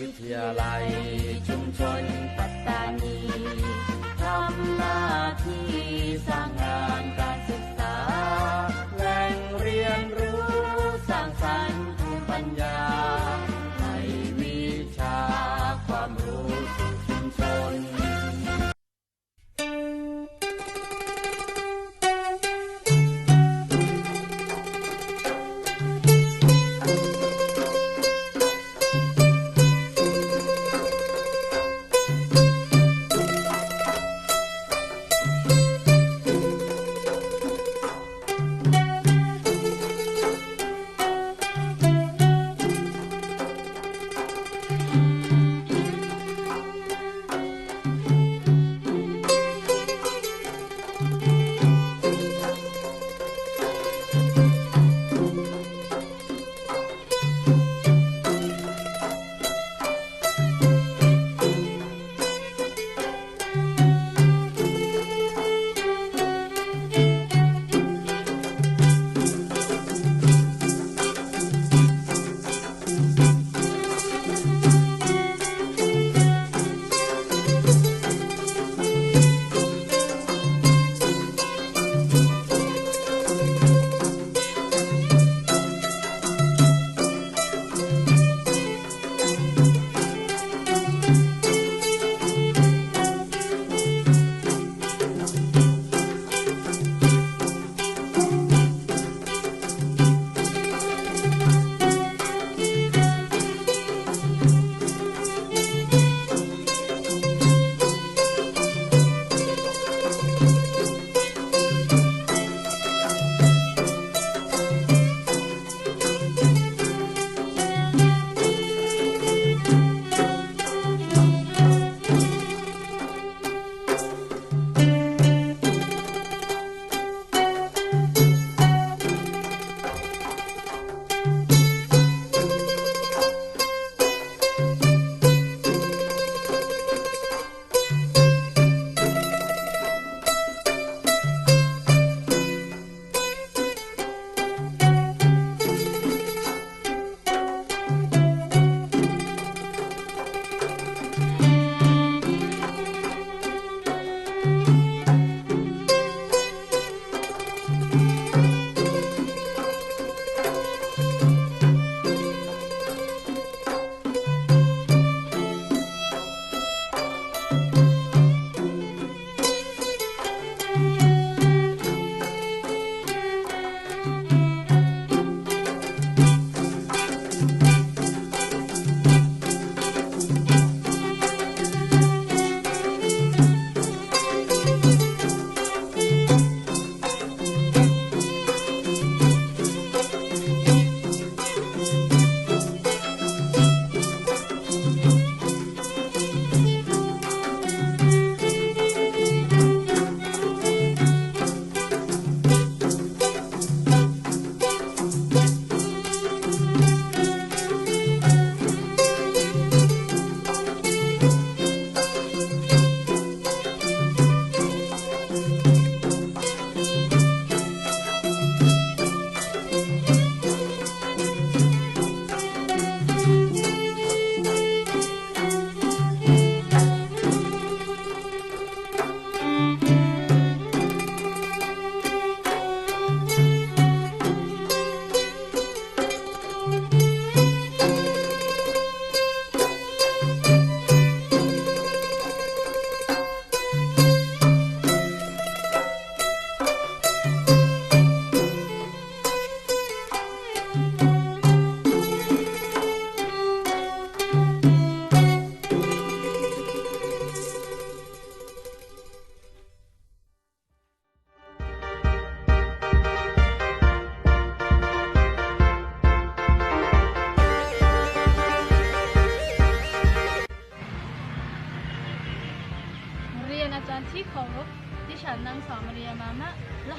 วิทยาลัย ชุมชนปัตตานีทำหน้าที่สร้าง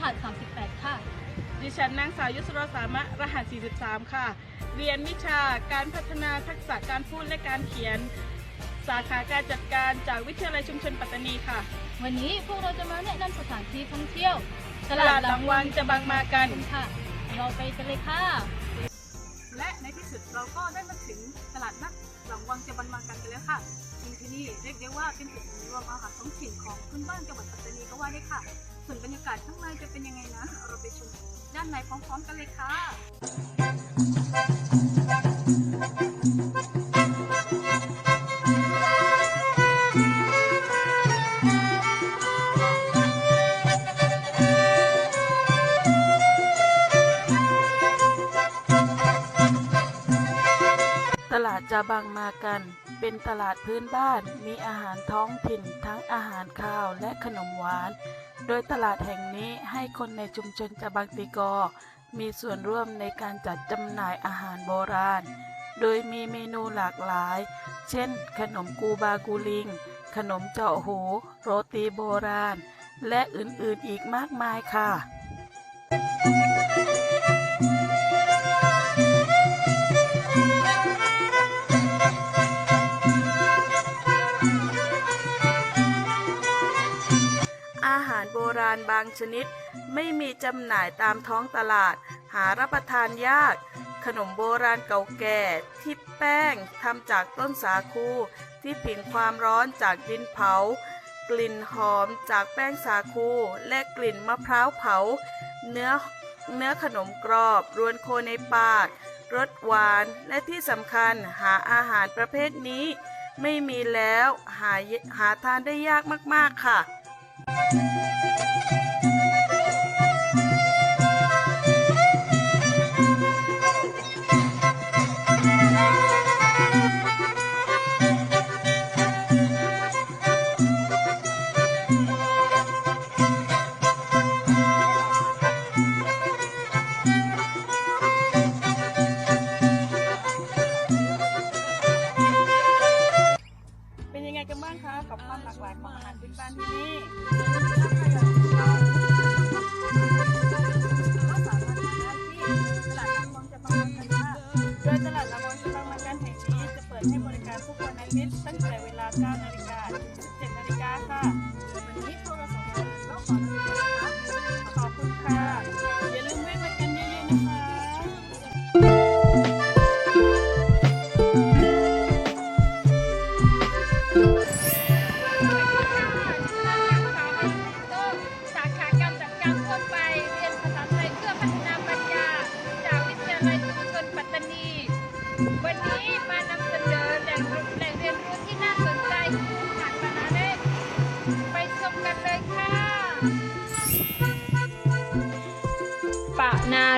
หัส 38 ค่ะ ดิฉันนางสาวยุสรสามะรหัส 43 ค่ะ เรียนวิชาการพัฒนาทักษะการพูดและการเขียน สาขาการจัดการจากวิทยาลัยชุมชนปัตตานีค่ะ วันนี้พวกเราจะมาแนะนำสถานที่ท่องเที่ยวตลาดหลังวังจะบางมากันค่ะ เราไปกันเลยค่ะ และในที่สุดเราก็ได้มาถึงตลาดนัดหลังวังจบันมากันกันแล้วค่ะซึ่งที่นี่เรียกได้ว่าเป็นจุดรวมอาหารท้องถิ่นของพื้นบ้านจังหวัดปัตตานีก็ว่าได้ค่ะ ส่วนบรรยากาศข้างในจะเป็นยังไงนั้นเราไปชมด้านในพร้อมๆกันเลยค่ะ เป็นตลาดพื้นบ้าน มีอาหารท้องถิ่นทั้งอาหารข้าวและขนมหวาน โดยตลาดแห่งนี้ให้คนในชุมชนจบังติกอ มีส่วนร่วมในการจัดจำหน่ายอาหารโบราณ โดยมีเมนูหลากหลาย เช่น ขนมกูบากูลิง ขนมเจาะหู โรตีโบราณ และอื่นๆอีกมากมายค่ะารโบาณบางชนิด ไม่มีจำหน่ายตามท้องตลาด หารับประทานยาก ขนมโบราณเก่าแก่ ที่แป้งทำจากต้นสาคู ที่ผิงความร้อนจากดินเผา กลิ่นหอมจากแป้งสาคู และกลิ่นมะพร้าวเผา เนื้อเนื้อขนมกรอบรวนโคในปากรสหวานและที่สำคัญหาอาหารประเภทนี้ ไม่มีแล้วหาหาทานได้ยากมาก ๆ ค่ะ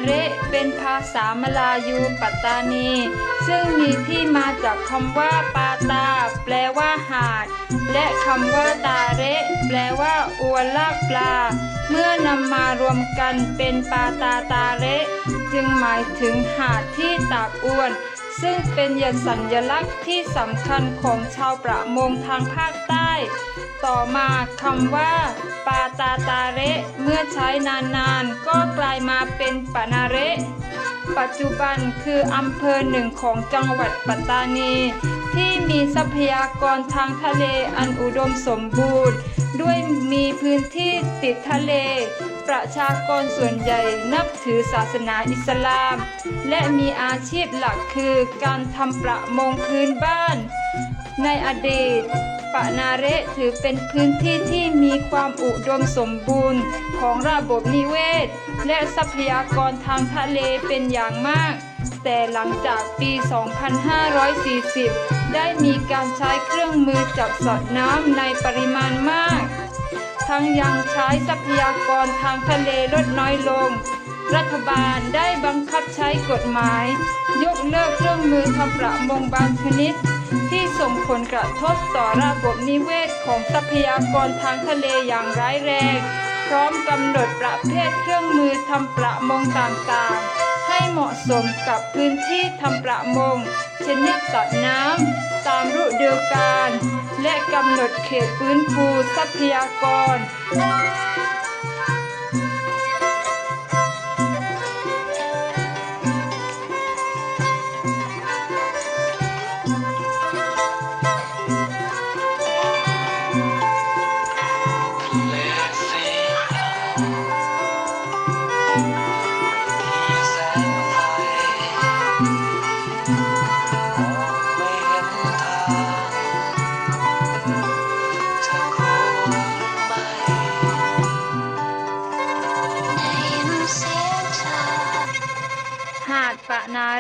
เระเป็นภาษามลายูปัตตานี ซึ่งมีที่มาจากคำว่าปาตา แปลว่าหาด และคำว่าตาเระแปลว่าอวนลากปลา เมื่อนำมารวมกันเป็นปาตาตาเระจึงหมายถึงหาดที่ตากอวน ซึ่งเป็นยสัญลักษณ์ที่สำคัญของชาวประมงทางภาคใต้ ต่อมาคำว่าปาตาตาเระเมื่อใช้นานๆ ก็กลายมาเป็นปานาเระปัจจุบันคืออำเภอหนึ่งของจังหวัดปัตตานี ที่มีทรัพยากรทางทะเลอันอุดมสมบูรณ์ ด้วยมีพื้นที่ติดทะเล ประชากรส่วนใหญ่นับถือศาสนาอิสลาม และมีอาชีพหลักคือการทำประมงพื้นบ้าน ในอดีต ปะนาเระถือเป็นพื้นที่ที่มีความอุดมสมบูรณ์ของระบบนิเวศ และทรัพยากรทางทะเลเป็นอย่างมาก แต่หลังจากปี 2540 ได้มีการใช้เครื่องมือจับสัตว์น้ำในปริมาณมาก ทั้งยังใช้ทรัพยากรทางทะเลลดน้อยลงรัฐบาลได้บังคับใช้กฎหมาย ยกเลิกเครื่องมือทำประมงบางชนิด ส่งผลกระทบต่อระบบนิเวศของทรัพยากรทางทะเลอย่างร้ายแรง พร้อมกำหนดประเภทเครื่องมือทำประมงต่างๆ ให้เหมาะสมกับพื้นที่ทำประมงชนิดสัตว์น้ำตามฤดูกาลและกำหนดเขตฟื้นฟูทรัพยากร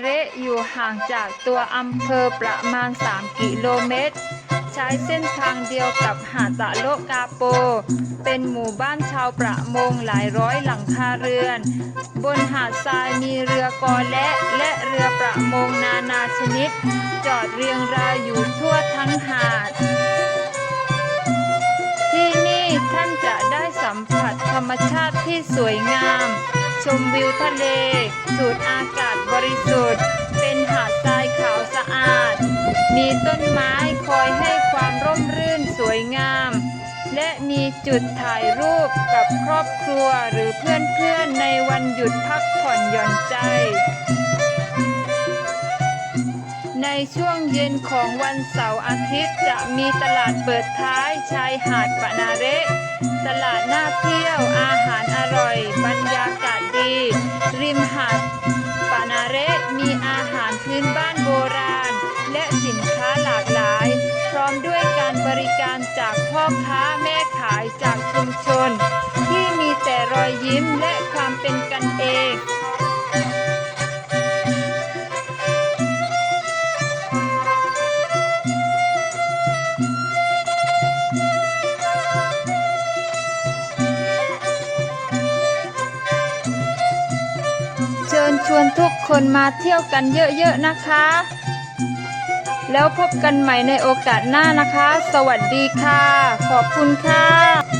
เระอยู่ห่างจากตัวอำเภอประมาณ 3 กิโลเมตร ใช้เส้นทางเดียวกับหาดตะโลกาโป เป็นหมู่บ้านชาวประมงหลายร้อยหลังคาเรือน บนหาดทรายมีเรือกอและและเรือประมงนานาชนิด จอดเรียงรายอยู่ทั่วทั้งหาด ที่นี่ท่านจะได้สัมผัสธรรมชาติที่สวยงาม ชมวิวทะเล สูดอากาศบริสุทธิ์ เป็นหาดทรายขาวสะอาด มีต้นไม้คอยให้ความร่มรื่นสวยงาม และมีจุดถ่ายรูปกับครอบครัวหรือเพื่อนๆในวันหยุดพักผ่อนหย่อนใจ ในช่วงเย็นของวันเสาร์อาทิตย์จะมีตลาดเปิดท้ายชายหาดปะนาเระตลาดน่าเที่ยวอาหารอร่อยบรรยากาศีริมหาดปานาเรมีอาหารพื้นบ้านโบราณ และสินค้าหลากหลาย พร้อมด้วยการบริการจากพ่อค้าแม่ขายจากชุมชน ที่มีแต่รอยยิ้มและความเป็นกันเอง วนทุกคนมาเที่ยวกันเยอะๆนะคะ แล้วพบกันใหม่ในโอกาสหน้านะคะ สวัสดีค่ะ ขอบคุณค่ะ